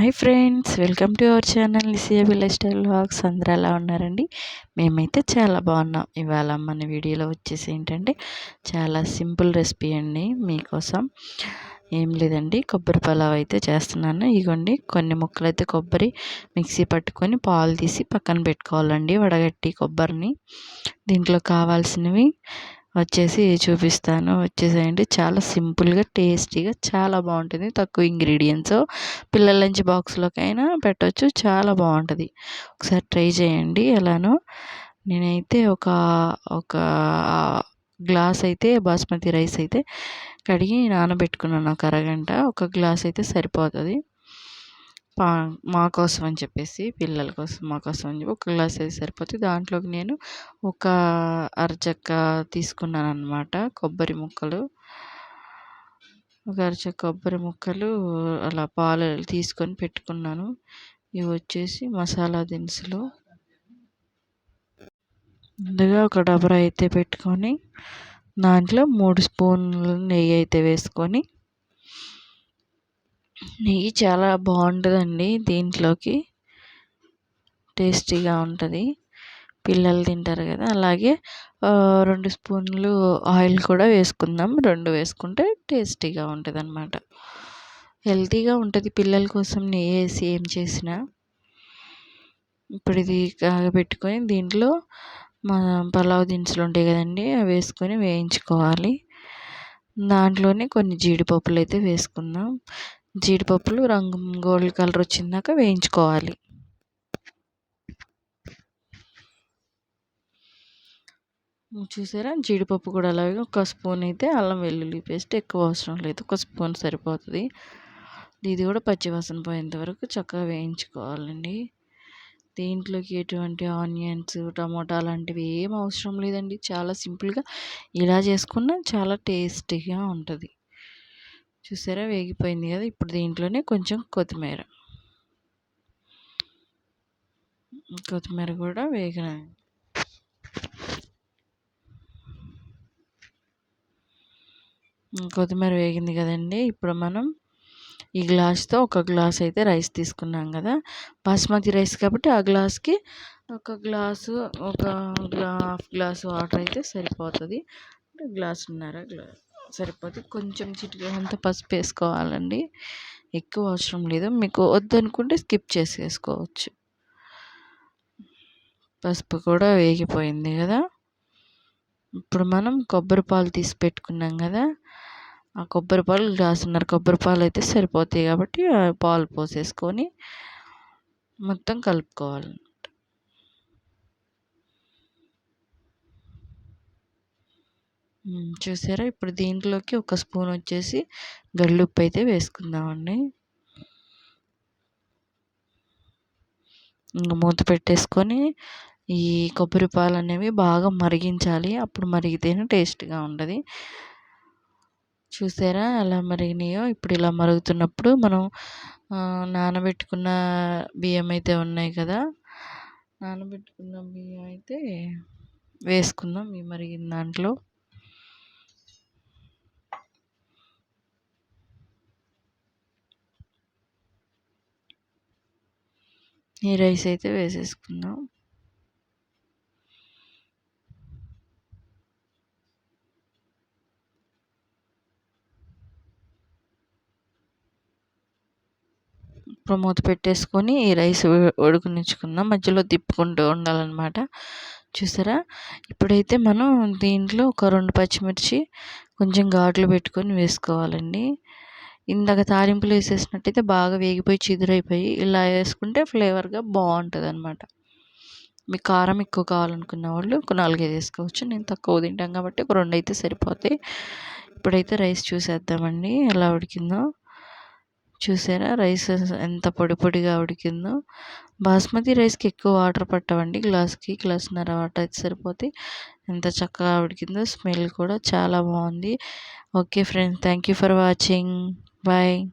Hi friends welcome to our channel నిసియా village style walks. అందరూ ఎలా ఉన్నారండి? మేమైతే చాలా బాగున్నాం. ఇవాళ మన వీడియోలో వచ్చేసి ఏంటంటే చాలా సింపుల్ రెసిపీ అండి మీకోసం. ఏం లేదండి కొబ్బరి పలావ్ అయితే చేస్తున్నాను. ఇగోండి కొన్ని ముక్కలు అయితే కొబ్బరి మిక్సీ పట్టుకొని పాలు తీసి పక్కన పెట్టుకోవాలండి వడగట్టి కొబ్బరిని. దీంట్లో కావాల్సినవి వచ్చేసి చూపిస్తాను. వచ్చేసేయండి. చాలా సింపుల్గా టేస్టీగా చాలా బాగుంటుంది. తక్కువ ఇంగ్రీడియంట్స్. పిల్లల లంచ్ బాక్స్లోకైనా పెట్టవచ్చు చాలా బాగుంటుంది. ఒకసారి ట్రై చేయండి ఎలానో. నేనైతే ఒక ఒక గ్లాస్ అయితే బాస్మతి రైస్ అయితే కడిగి నానబెట్టుకున్నాను. ఒక అరగంట. ఒక గ్లాస్ అయితే సరిపోతుంది. పా మా కోసం అని చెప్పేసి పిల్లల కోసం మా కోసం అని చెప్పి ఒక గ్లాస్ అయితే సరిపోతుంది దాంట్లోకి నేను ఒక అరచక్క తీసుకున్నాను అనమాట కొబ్బరి ముక్కలు. ఒక అరచక్క కొబ్బరి ముక్కలు అలా పాలు తీసుకొని పెట్టుకున్నాను. ఇవి వచ్చేసి మసాలా దినుసులు. ముందుగా ఒక డబరా అయితే పెట్టుకొని దాంట్లో మూడు స్పూన్లు నెయ్యి అయితే వేసుకొని నెయ్యి చాలా బాగుంటుందండి దీంట్లోకి. టేస్టీగా ఉంటుంది. పిల్లలు తింటారు కదా అలాగే రెండు స్పూన్లు ఆయిల్ కూడా వేసుకుందాం. రెండు వేసుకుంటే టేస్టీగా ఉంటుంది అనమాట హెల్తీగా ఉంటుంది పిల్లల కోసం నెయ్యి వేసి ఏం చేసినా. ఇప్పుడు ఇది కాగబెట్టుకొని దీంట్లో మన పలావ్ దినుసులు ఉంటాయి కదండి అవి వేసుకొని వేయించుకోవాలి. దాంట్లోనే కొన్ని జీడిపప్పులు అయితే వేసుకుందాం. జీడిపప్పులు రంగు గోల్డ్ కలర్ వచ్చిందాక వేయించుకోవాలి. చూసారా? జీడిపప్పు కూడా అలాగే ఒక స్పూన్ అయితే అల్లం వెల్లుల్లి పేస్ట్ ఎక్కువ అవసరం లేదు. ఒక స్పూన్ సరిపోతుంది. ఇది కూడా పచ్చివాసన పోయేంత వరకు చక్కగా వేయించుకోవాలండి. దీంట్లోకి ఎటువంటి ఆనియన్స్ టమోటా లాంటివి ఏం అవసరం లేదండి. చాలా సింపుల్గా ఇలా చేసుకున్నా చాలా టేస్టీగా ఉంటుంది. చూసారా? వేగిపోయింది కదా? ఇప్పుడు దీంట్లోనే కొంచెం కొత్తిమీర. కొత్తిమీర కూడా వేగిన కొత్తిమీర వేగింది కదండి. ఇప్పుడు మనం ఈ గ్లాస్తో ఒక గ్లాస్ అయితే రైస్ తీసుకున్నాం కదా? బాస్మతి రైస్ కాబట్టి ఆ గ్లాస్కి ఒక గ్లాసు ఒక హాఫ్ గ్లాసు వాటర్ అయితే సరిపోతుంది. గ్లాసున్నర గ్లాస్ సరిపోతుంది కొంచెం చిటికెడు అంత పసుపు వేసుకోవాలండి. ఎక్కువ అవసరం లేదు. మీకు వద్దనుకుంటే స్కిప్ చేసేసుకోవచ్చు. పసుపు కూడా వేగిపోయింది కదా. ఇప్పుడు మనం కొబ్బరి పాలు తీసి పెట్టుకున్నాం కదా. ఆ కొబ్బరి పాలు గ్లాసున్నర కొబ్బరి పాలు అయితే సరిపోతాయి కాబట్టి పాలు పోసేసుకొని మొత్తం కలుపుకోవాలి. చూసారా? ఇప్పుడు దీంట్లోకి ఒక స్పూన్ వచ్చేసి గల్లుప్పు అయితే వేసుకుందామండి. ఇంకా మూత పెట్టేసుకొని ఈ కొబ్బరి పాలు అనేవి బాగా మరిగించాలి. అప్పుడు మరిగితేనే టేస్ట్గా ఉంటుంది. చూసారా? ఎలా మరిగినాయో? ఇప్పుడు ఇలా మరుగుతున్నప్పుడు మనం నానబెట్టుకున్న బియ్యం అయితే ఉన్నాయి కదా? నానబెట్టుకున్న బియ్యం అయితే వేసుకుందాం ఈ మరిగిన దాంట్లో. ఈ రైస్ అయితే వేసేసుకుందాం ఇప్పుడు మూత పెట్టేసుకొని ఈ రైస్ ఉడకనిచ్చుకుందాం మధ్యలో తిప్పుకుంటూ ఉండాలన్నమాట చూసారా ఇప్పుడైతే మనం దీంట్లో ఒక రెండు పచ్చిమిర్చి కొంచెం ఘాట్లు పెట్టుకొని వేసుకోవాలండి ఇందాక తాలింపులు వేసేసినట్టయితే బాగా వేగిపోయి చిదురైపోయి ఇలా వేసుకుంటే ఫ్లేవర్గా బాగుంటుంది అనమాట మీకు కారం ఎక్కువ కావాలనుకున్న వాళ్ళు ఒక నాలుగైదు వేసుకోవచ్చు. నేను తక్కువ తింటాం కాబట్టి ఒక రెండు అయితే సరిపోతాయి. ఇప్పుడైతే రైస్ చూసేద్దామండి. ఎలా ఉడికిందో చూసారా? రైస్ ఎంత పొడి పొడిగా ఉడికిందో. బాస్మతి రైస్కి ఎక్కువ వాటర్ పట్టవండి. గ్లాస్కి గ్లాస్న్నర వాటర్ అయితే సరిపోతాయి. ఎంత చక్కగా ఉడికిందో స్మెల్ కూడా చాలా బాగుంది. Okay friends thank you for watching. 拜